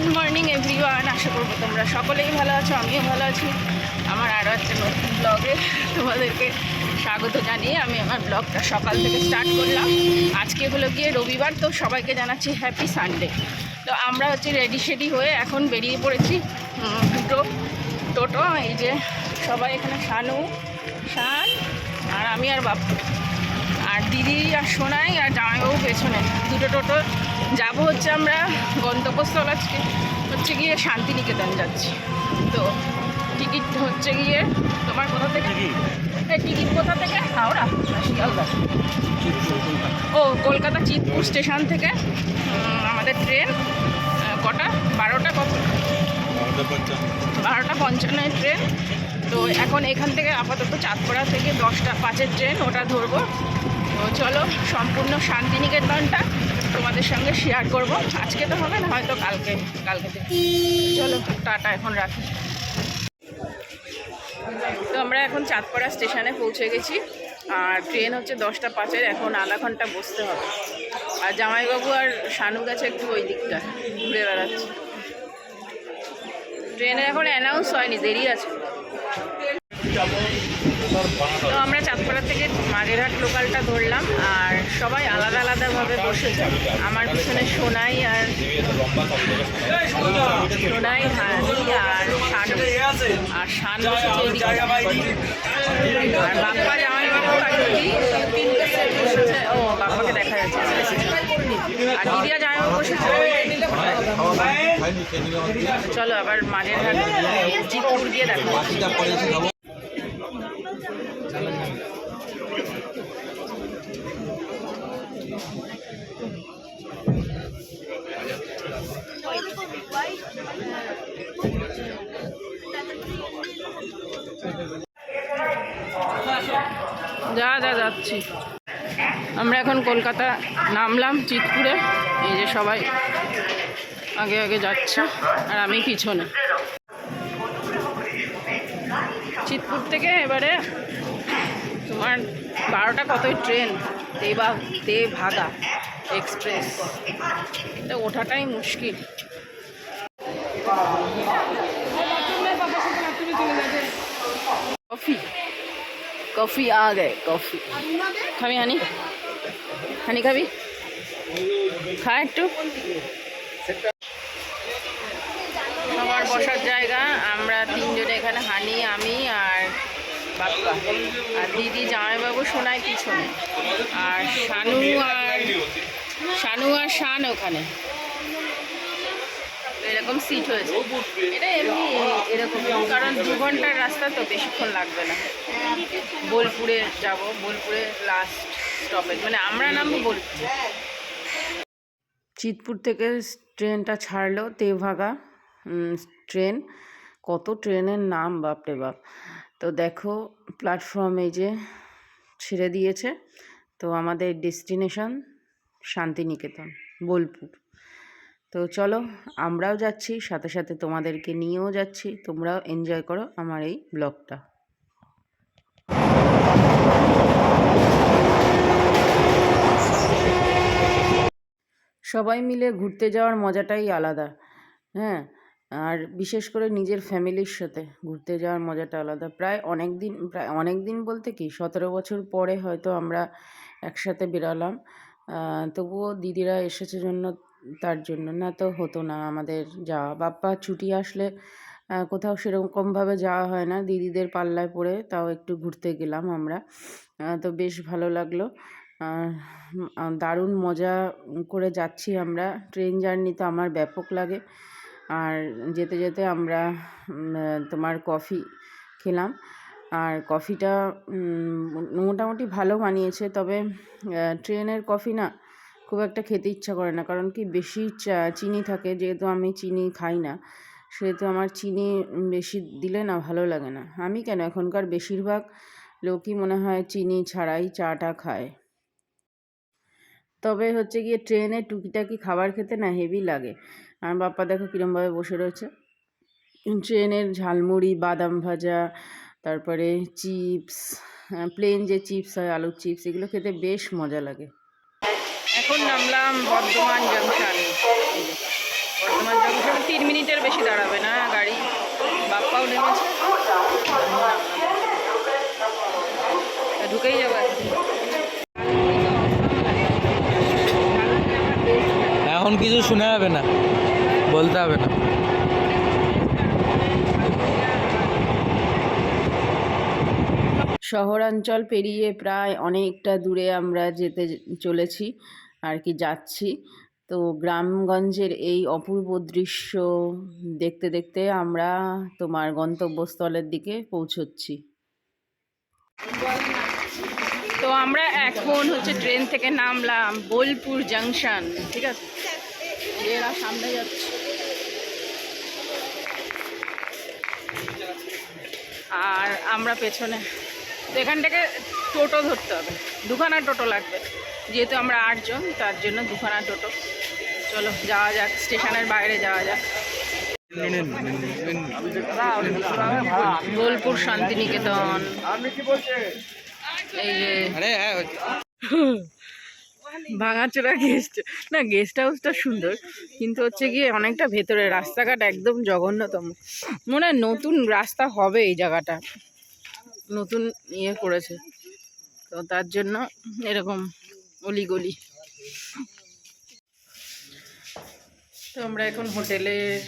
Good morning, everyone. আশা করব তোমরা সকলেই ভালো আছো, আমিও ভালো আছি। আমার আরও একটা নতুন ব্লগে তোমাদেরকে স্বাগত জানিয়ে আমি আমার ব্লগটা সকাল থেকে স্টার্ট করলাম। আজকে হলো গিয়ে রবিবার, তো সবাইকে জানাচ্ছি হ্যাপি সানডে। তো আমরা হচ্ছে রেডি শেডি হয়ে এখন বেরিয়ে পড়েছি দুটো টোটো, এই যে সবাই এখানে শানু, শান, আর আমি আর বাপু আর দিদি আর সোনাই আর জামাইবাবু পেছনে। দুটো টোটো। যাব হচ্ছে আমরা গন্তব্যস্থল আজকে। হচ্ছে গিয়ে শান্তিনিকেতন যাচ্ছি। তো টিকিট হচ্ছে গিয়ে তোমার কোথা থেকে? এই টিকিট কোথা থেকে? হাওড়া? শিয়ালদা ও কলকাতা চিতপুর স্টেশন থেকে আমাদের ট্রেন কটা? বারোটা কত? বারোটা পঞ্চান্নের ট্রেন। তো এখন এখান থেকে আপাতত চাঁদপাড়া থেকে দশটা পাঁচের ট্রেন ওটা ধরবো। চলো, সম্পূর্ণ শান্তিনিকেতনটা তোমাদের সঙ্গে শেয়ার করব। আজকে তো হবে না, হয়তো কালকে কালকে চলো, টাটা, এখন রাখি। তো আমরা এখন চাঁদপাড়া স্টেশনে পৌঁছে গেছি। আর ট্রেন হচ্ছে দশটা পাঁচের, এখন আধা ঘণ্টা বসতে হবে। আর জামাইবাবু আর শানু গেছে একটু ওই দিকটা, ঘুরে বেড়াচ্ছে। ট্রেনের এখন অ্যানাউন্স হয়নি, দেরি আছে। তো আমরা চাঁদপাড়া থেকে মাঝেরহাট লোকালটা ধরলাম, আর সবাই আলাদা আলাদাভাবে বসেছে। আমার পিছনে সোনাই আর সোনাই হানি আর শানু। আর শান আর বাপ্পা জামাই set বসেছে। ও, বাপ্পাকে দেখা যাচ্ছে। আর দিদি আর জামাই বসেছে। চলো আবার মাঝেরহাট জিতপুর গিয়ে দেখো যা যা, যাচ্ছি। আমরা এখন কলকাতা নামলাম চিতপুরে। এই যে সবাই আগে আগে যাচ্ছে, আর আমি পিছনে। চিতপুর থেকে এবারে তোমার বারোটা কতই ট্রেন? দেবা, দে ভাগা এক্সপ্রেস। তো ওঠাটাই মুশকিল। কফি। কফি আ গে কফি। খাবি হানি? হানি খাবি? খা একটু। আমার বসার জায়গা, আমরা তিনজনে এখানে হানি, আমি আর আর দিদি জামাইবাবু শোনায় পিছনে। আর শানু আর শানু আর শান ওখানে। এরকম সিট হয়েছে। এটা এমনি এরকম, কারণ দু ঘণ্টার রাস্তা তো বেশিক্ষণ লাগবে না। বোলপুরে যাব, বোলপুরে লাস্ট স্টপেজ মানে আমরা নামবো বোলপুরে। চিতপুর থেকে ট্রেনটা ছাড়লো, তেভাগা ট্রেন। কত ট্রেনের নাম, বাপরে বাপ। তো দেখো প্ল্যাটফর্মে যে ছেড়ে দিয়েছে। তো আমাদের ডেস্টিনেশন শান্তিনিকেতন, বোলপুর। তো চলো, আমরাও যাচ্ছি, সাথে সাথে তোমাদেরকে নিয়েও যাচ্ছি। তোমরাও এনজয় করো আমার এই ব্লগটা সবাই মিলে ঘুরতে যাওয়ার মজাটাই আলাদা হ্যাঁ? আর বিশেষ করে নিজের ফ্যামিলির সাথে ঘুরতে যাওয়ার মজাটা আলাদা। প্রায় অনেক দিন প্রায় অনেক দিন বলতে কি, সতেরো বছর পরে হয়তো আমরা একসাথে বেরালাম। তবুও দিদিরা এসেছে জন্য তার জন্য। না তো হতো না আমাদের যাওয়া। বাপ্পা ছুটি আসলে কোথাও সেরকমভাবে যাওয়া হয় না। দিদিদের পাল্লায় পড়ে তাও একটু ঘুরতে গেলাম আমরা। তো বেশ ভালো লাগল। দারুণ মজা করে যাচ্ছি আমরা। ট্রেন জার্নি তো আমার ব্যাপক লাগে। আর যেতে যেতে আমরা তোমার কফি খেলাম। আর কফিটা মোটামুটি ভালো বানিয়েছে, তবে ট্রেনের কফি না খুব একটা খেতে ইচ্ছা করে না। কারণ কি বেশি চিনি থাকে, যেহেতু আমি চিনি খাই না, সেহেতু আমার চিনি বেশি দিলে না ভালো লাগে না। আমি কেন? এখনকার বেশিরভাগ লোকই মনে হয় চিনি ছাড়াই চাটা খায়। তবে হচ্ছে গিয়ে ট্রেনে টুকিটাকি খাবার খেতে না হেভি লাগে। আর বাপ্পা দেখো কীরমভাবে বসে রয়েছে। ট্রেনের ঝালমুড়ি বাদাম ভাজা তারপরে চিপস প্লেন যে চিপস হয় আলুর চিপস এগুলো খেতে বেশ মজা লাগে। এখন নামলাম বর্ধমান জংশন বর্ধমান জংশন তিন মিনিটের বেশি দাঁড়াবে না গাড়ি। বাপ্পাও নেমেছে। ঢুকেই যাব এখন। এখন কিছু শোনা যাবে না। বলতে হবে না। শহরাঞ্চল পেরিয়ে প্রায় অনেকটা দূরে আমরা যেতে চলেছি আর কি যাচ্ছি। তো গ্রামগঞ্জের এই অপূর্ব দৃশ্য দেখতে দেখতে আমরা তোমার গন্তব্যস্থলের দিকে পৌঁছচ্ছি। তো আমরা এখন হচ্ছে ট্রেন থেকে নামলাম বোলপুর জাংশন ঠিক আছে? এরা সামনে যাচ্ছে। আর আমরা পেছনে, তো এখান থেকে টোটো ধরতে হবে, দুখানা টোটো লাগবে। যেহেতু আমরা আটজন, তার জন্য দুখানা টোটো। চলো, যাওয়া যাক, স্টেশনের বাইরে যাওয়া যাক। বোলপুর শান্তিনিকেতন। এই যে ভাঙাচোরা গেস্ট না গেস্ট হাউসটা সুন্দর কিন্তু হচ্ছে গিয়ে অনেকটা ভেতরে রাস্তাঘাট একদম জঘন্যতম। মনে হয় নতুন রাস্তা হবে এই জায়গাটা। নতুন ইয়ে করেছে। তো তার জন্য এরকম অলিগলি। তো আমরা এখন হোটেলের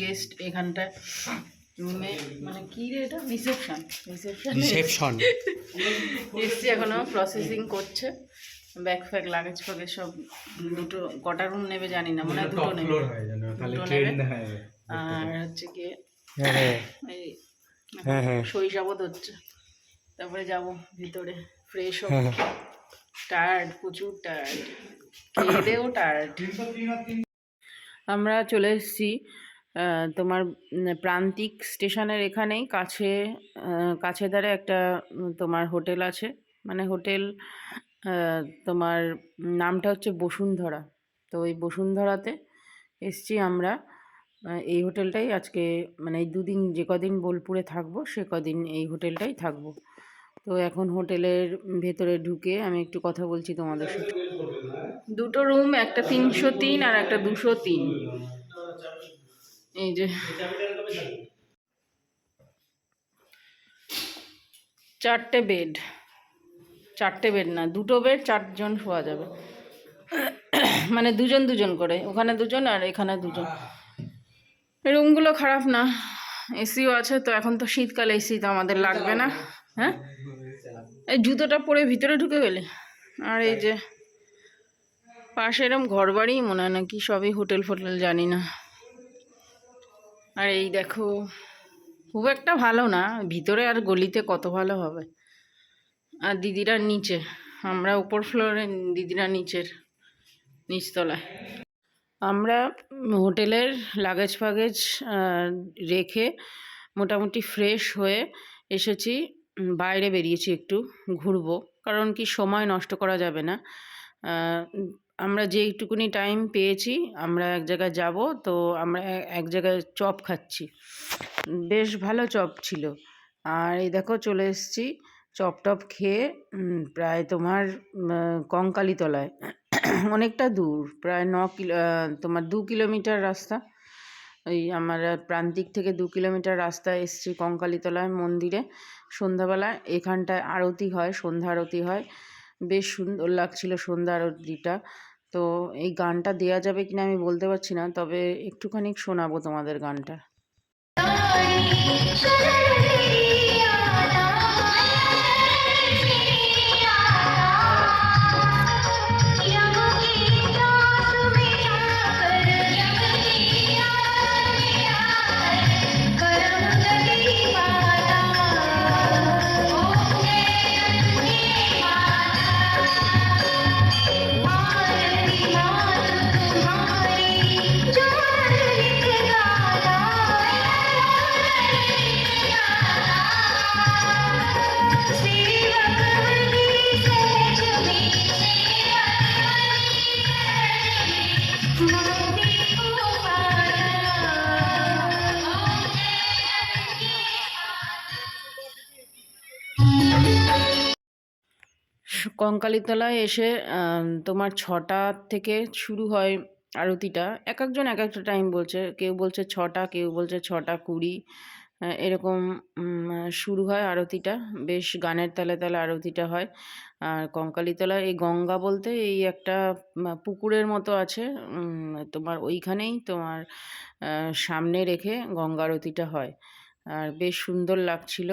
গেস্ট এখানটায় রুমে মানে কি রে এটা? রিসেপশন। Reception reception. এসছি এখনও প্রসেসিং করছে। ব্যাগ ফ্যাগ লাগেজ ফাগেজ সব দুটো কটা রুম নেবে জানি না মনে হয় দুটো নেবে। দুটো নেবে। আর হচ্ছে গিয়ে হ্যাঁ হ্যাঁ। হ্যাঁ হ্যাঁ। শৈশাবত হচ্ছে তারপরে যাব ভিতরে ফ্রেশ হোক হ্যাঁ। টায়ার্ড প্রচুর টায়ার্ড খেয়ে দেও টায়ার্ড আমরা চলে এসেছি তোমার প্রান্তিক স্টেশনের এখানেই কাছে কাছে ধারে একটা তোমার হোটেল আছে। মানে হোটেল তোমার নামটা হচ্ছে বসুন্ধরা। তো এই বসুন্ধরাতে এসছি আমরা। এই হোটেলটাই আজকে মানে এই দুদিন, যে কদিন বোলপুরে থাকব, সে কদিন এই হোটেলটাই থাকব। তো এখন হোটেলের ভেতরে ঢুকে আমি একটু কথা বলছি তোমাদের সাথে। দুটো রুম, একটা তিনশো তিন আর একটা দুশো তিন। এই যে। চারটে বেড। চারটে বেড না, দুটো বেড চারজন শোয়া যাবে। মানে দুজন দুজন করে, ওখানে দুজন আর এখানে দুজন। রুমগুলো খারাপ না এসিও আছে, তো এখন তো শীতকালে এসি তো আমাদের লাগবে না। হ্যাঁ? এই জুতোটা পরে ভিতরে ঢুকে গেলে? আর এই যে পাশে এরম ঘর বাড়ি মনে হয় নাকি সবই হোটেল ফোটেল, জানি না। আর এই দেখো, খুব একটা ভালো না, ভিতরে আর গলিতে কত ভালো হবে। আর দিদিরা নিচে। আমরা উপর ফ্লোরে দিদিরা নিচের, নিচতলায়। আমরা হোটেলের লাগেজ ফাগেজ রেখে মোটামুটি ফ্রেশ হয়ে এসেছি। বাইরে বেরিয়েছি একটু ঘুরবো, কারণ কি সময় নষ্ট করা যাবে না। আমরা যেইটুকুনি টাইম পেয়েছি, আমরা এক জায়গায় যাব, তো আমরা এক জায়গায় চপ খাচ্ছি। বেশ ভালো চপ ছিল। আর এই দেখো চলে এসেছি। চপ টপ খেয়ে প্রায় তোমার কঙ্কালীতলায়, অনেকটা দূর, প্রায় ন কিলো তোমার দু কিলোমিটার রাস্তা। ওই আমার প্রান্তিক থেকে দু কিলোমিটার রাস্তা এসছি কঙ্কালীতলায় মন্দিরে। সন্ধ্যাবেলায় এখানটায় আরতি হয়, সন্ধ্যা আরতি হয়। বেশ সুন্দর লাগছিল সন্ধ্যা আরতিটা। তো এই গানটা দেয়া যাবে কিনা আমি বলতে পারছি না, তবে একটুখানি শোনাবো তোমাদের গানটা। কঙ্কালীতলায় এসে তোমার ছটা থেকে শুরু হয় আরতিটা। এক একজন এক একটা টাইম বলছে, কেউ বলছে ছটা, কেউ বলছে ছটা কুড়ি এরকম শুরু হয় আরতিটা। বেশ গানের তালে তালে আরতিটা হয়। আর কঙ্কালীতলা এই গঙ্গা বলতে এই একটা পুকুরের মতো আছে। তোমার ওইখানেই তোমার সামনে রেখে গঙ্গা আরতিটা হয়। আর বেশ সুন্দর লাগছিল।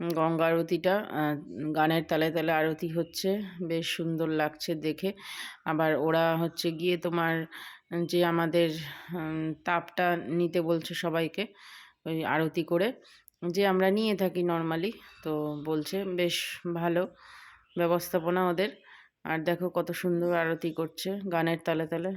গঙ্গা আরতিটা গানের তালে তালে আরতি হচ্ছে, বেশ সুন্দর লাগছে দেখে। আবার ওরা হচ্ছে গিয়ে তোমার, যে আমাদের তাপটা নিতে বলছে সবাইকে, ওই আরতি করে, যে আমরা নিয়ে থাকি নর্মালি তো বলছে বেশ ভালো ব্যবস্থাপনা ওদের। আর দেখো কত সুন্দর আরতি করছে গানের তালে তালে।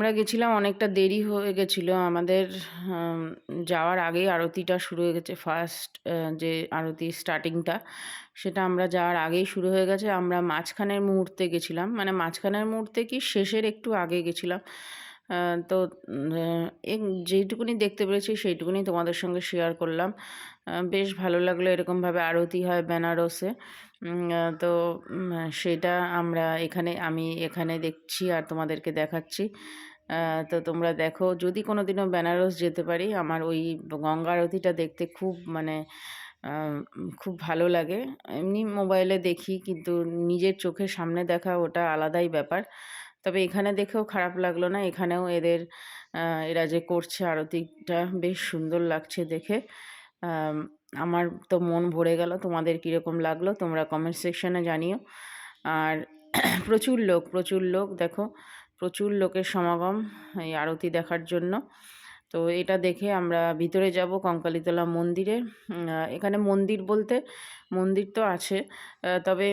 আমরা গেছিলাম অনেকটা দেরি হয়ে গেছিল। আমাদের যাওয়ার আগেই আরতিটা শুরু হয়ে গেছে ফার্স্ট যে আরতি স্টার্টিংটা সেটা আমরা যাওয়ার আগেই শুরু হয়ে গেছে। আমরা মাঝখানের মুহূর্তে গেছিলাম। মানে মাঝখানের মুহূর্তে কি শেষের একটু আগে গেছিলাম। তো যেইটুকুনি দেখতে পেরেছি সেইটুকুনি তোমাদের সঙ্গে শেয়ার করলাম। বেশ ভালো লাগল এরকমভাবে আরতি হয় বেনারসে। তো সেটা আমরা এখানে, আমি এখানে দেখছি আর তোমাদেরকে দেখাচ্ছি। তো তোমরা দেখো, যদি কোনো দিনও বেনারস যেতে পারি, আমার ওই গঙ্গা আরতিটা দেখতে খুব মানে খুব ভালো লাগে। এমনি মোবাইলে দেখি, কিন্তু নিজের চোখের সামনে দেখা ওটা আলাদাই ব্যাপার। তবে এখানে দেখেও খারাপ লাগল না, এখানেও এদের এরা যে করছে আরতিটা, বেশ সুন্দর লাগছে দেখে। আমার তো মন ভরে গেল তোমাদের কীরকম লাগল, তোমরা কমেন্ট সেকশনে জানিও। আর প্রচুর লোক প্রচুর লোক, দেখো, প্রচুর লোকের সমাগম এই আরতি দেখার জন্য। তো এটা দেখে আমরা ভিতরে যাব কঙ্কালীতলা মন্দিরে। এখানে মন্দির বলতে মন্দির তো আছে তবে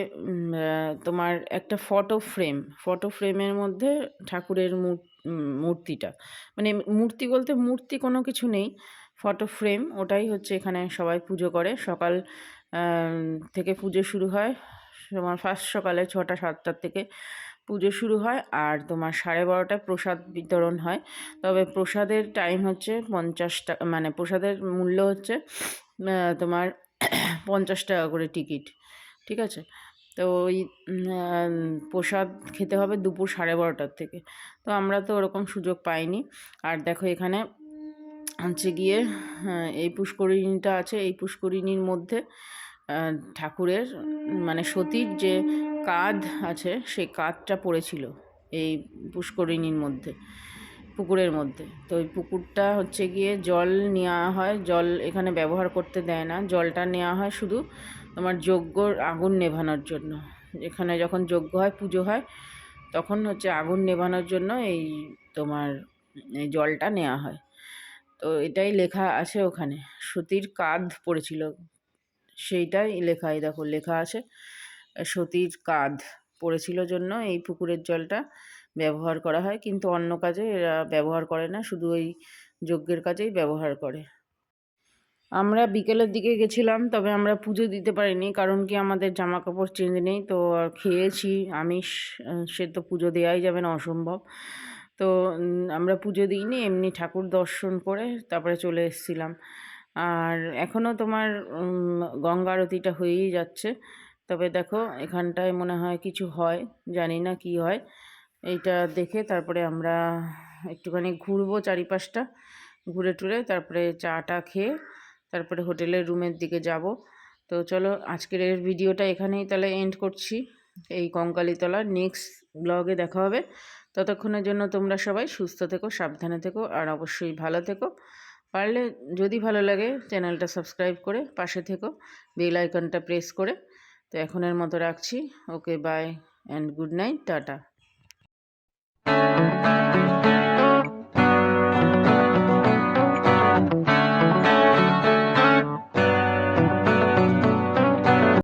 তোমার একটা ফটো ফ্রেম ফটো ফ্রেমের মধ্যে ঠাকুরের মূর- মূর্তিটা। মানে মূর্তি বলতে মূর্তি কোনো কিছু নেই ফটো ফ্রেম, ওটাই হচ্ছে এখানে সবাই পুজো করে। সকাল থেকে পুজো শুরু হয়, তোমার ফার্স্ট সকালে ছটা, সাতটার থেকে পুজো শুরু হয় আর তোমার সাড়ে বারোটায় প্রসাদ বিতরণ হয়। তবে প্রসাদের টাইম হচ্ছে পঞ্চাশ টাকা মানে প্রসাদের মূল্য হচ্ছে তোমার পঞ্চাশ টাকা করে টিকিট ঠিক আছে? তো ওই প্রসাদ খেতে হবে দুপুর সাড়ে বারোটার থেকে। তো আমরা তো ওরকম সুযোগ পাইনি। আর দেখো এখানে হচ্ছে গিয়ে আহ, এই পুষ্করিণীটা আছে এই পুষ্করিণীর মধ্যে ঠাকুরের মানে সতীর যে কাঁধ আছে সেই কাঁধটা পড়েছিল এই পুষ্করিণীর মধ্যে পুকুরের মধ্যে। তো ওই পুকুরটা হচ্ছে গিয়ে জল নেওয়া হয় জল এখানে ব্যবহার করতে দেয় না জলটা নেওয়া হয় শুধু তোমার যজ্ঞর আগুন নেভানোর জন্য। এখানে যখন যজ্ঞ হয় পুজো হয় তখন হচ্ছে আগুন নেভানোর জন্য এই তোমার জলটা নেওয়া হয়। তো এটাই লেখা আছে ওখানে। সতীর কাঁধ পড়েছিল। সেইটাই লেখা, এই দেখো লেখা আছে, সতীর কাঁধ পড়েছিল জন্য এই পুকুরের জলটা ব্যবহার করা হয়। কিন্তু অন্য কাজে এরা ব্যবহার করে না, শুধু ওই যজ্ঞের কাজেই ব্যবহার করে। আমরা বিকেলের দিকে গেছিলাম, তবে আমরা পুজো দিতে পারিনি, কারণ কি আমাদের জামা কাপড় চেঞ্জ নেই, তো খেয়েছি, আমিষ সে তো পুজো দেওয়াই যাবে না, অসম্ভব। তো আমরা পুজো দিইনি, এমনি ঠাকুর দর্শন করে তারপরে চলে এসেছিলাম। আর এখনও তোমার গঙ্গা আরতিটা হয়েই যাচ্ছে। তবে দেখো, এখানটায় মনে হয় কিছু হয়, জানি না কি হয়। এইটা দেখে তারপরে আমরা একটুখানি ঘুরবো চারিপাশটা, ঘুরে টুরে, তারপরে চাটা খেয়ে তারপরে হোটেলের রুমের দিকে যাব। তো চলো, আজকের ভিডিওটা এখানেই তাহলে এন্ড করছি। এই কঙ্কালীতলা নেক্সট ব্লগে দেখা হবে। ততক্ষণের জন্য তোমরা সবাই সুস্থ থেকো, সাবধানে থেকো আর অবশ্যই ভালো থেকো। পারলে যদি ভালো লাগে চ্যানেলটা সাবস্ক্রাইব করে পাশে থেকো বেল আইকনটা প্রেস করে। তো এখনের মতো রাখছি। Okay bye and good night tata.